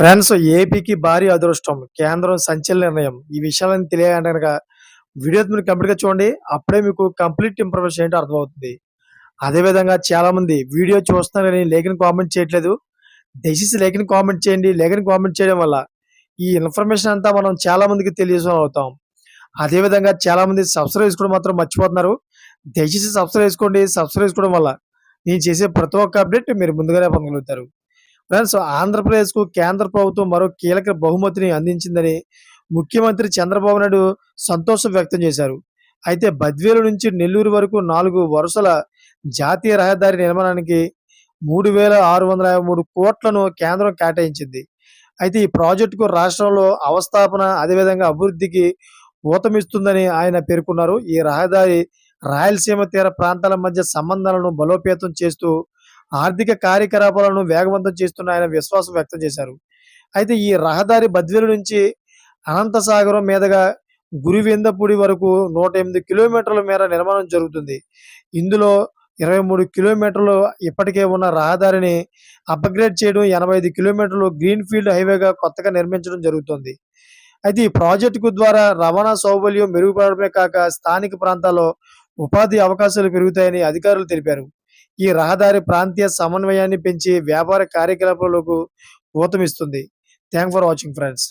Friends ఏపీకి భారీ అదృష్టం కేంద్రం సంచలన నిర్ణయం. ఈ విషయాలను తెలియాలంటే కనుక వీడియో మీరు కంప్లీట్గా చూడండి. అప్పుడే మీకు కంప్లీట్ ఇన్ఫర్మేషన్ ఏంటో అర్థమవుతుంది. అదేవిధంగా చాలామంది వీడియో చూస్తున్నారని లేఖని కామెంట్ చేయట్లేదు. దయచేసి లేఖని కామెంట్ చేయండి. లేఖని కామెంట్ చేయడం వల్ల ఈ ఇన్ఫర్మేషన్ అంతా మనం చాలామందికి తెలియజేసిన అవుతాం. అదేవిధంగా చాలామంది సబ్స్క్రైబ్ చేసుకోవడం మాత్రం మర్చిపోతున్నారు. దయచేసి సబ్స్క్రైబ్ చేసుకోండి. సబ్స్క్రైబ్ చేసుకోవడం వల్ల నేను చేసే ప్రతి ఒక్క అప్డేట్ మీరు ముందుగానే పొందగలుగుతారు. ఫ్రెండ్స్ ఆంధ్రప్రదేశ్కు కేంద్ర ప్రభుత్వం మరో కీలక బహుమతిని అందించిందని ముఖ్యమంత్రి చంద్రబాబు నాయుడు సంతోషం వ్యక్తం చేశారు. అయితే బద్వేలు నుంచి నెల్లూరు వరకు నాలుగు వరుసల జాతీయ రహదారి నిర్మాణానికి మూడు వేల ఆరు వందల యాభై మూడు కోట్లను కేంద్రం కేటాయించింది. అయితే ఈ ప్రాజెక్టుకు రాష్ట్రంలో అవస్థాపన అదేవిధంగా అభివృద్ధికి ఊతమిస్తుందని ఆయన పేర్కొన్నారు. ఈ రహదారి రాయలసీమ తీర ప్రాంతాల మధ్య సంబంధాలను బలోపేతం చేస్తూ ఆర్థిక కార్యకలాపాలను వేగవంతం చేస్తున్న ఆయన విశ్వాసం వ్యక్తం చేశారు. అయితే ఈ రహదారి బద్వేలు నుంచి అనంతసాగరం మీదుగా గురివెందపూడి వరకు నూట ఎనిమిది కిలోమీటర్ల మేర నిర్మాణం జరుగుతుంది. ఇందులో ఇరవై మూడు కిలోమీటర్లు ఇప్పటికే ఉన్న రహదారిని అప్గ్రేడ్ చేయడం ఎనభై ఐదు కిలోమీటర్లు గ్రీన్ ఫీల్డ్ హైవేగా కొత్తగా నిర్మించడం జరుగుతుంది. అయితే ఈ ప్రాజెక్టు ద్వారా రవాణా సౌకర్యం మెరుగుపడమే కాక స్థానిక ప్రాంతాల్లో ఉపాధి అవకాశాలు పెరుగుతాయని అధికారులు తెలిపారు. ఈ రహదారి ప్రాంతీయ సమన్వయాన్ని పెంచి వ్యాపార కార్యకలాపాలకు ఊతమిస్తుంది. Thank for watching friends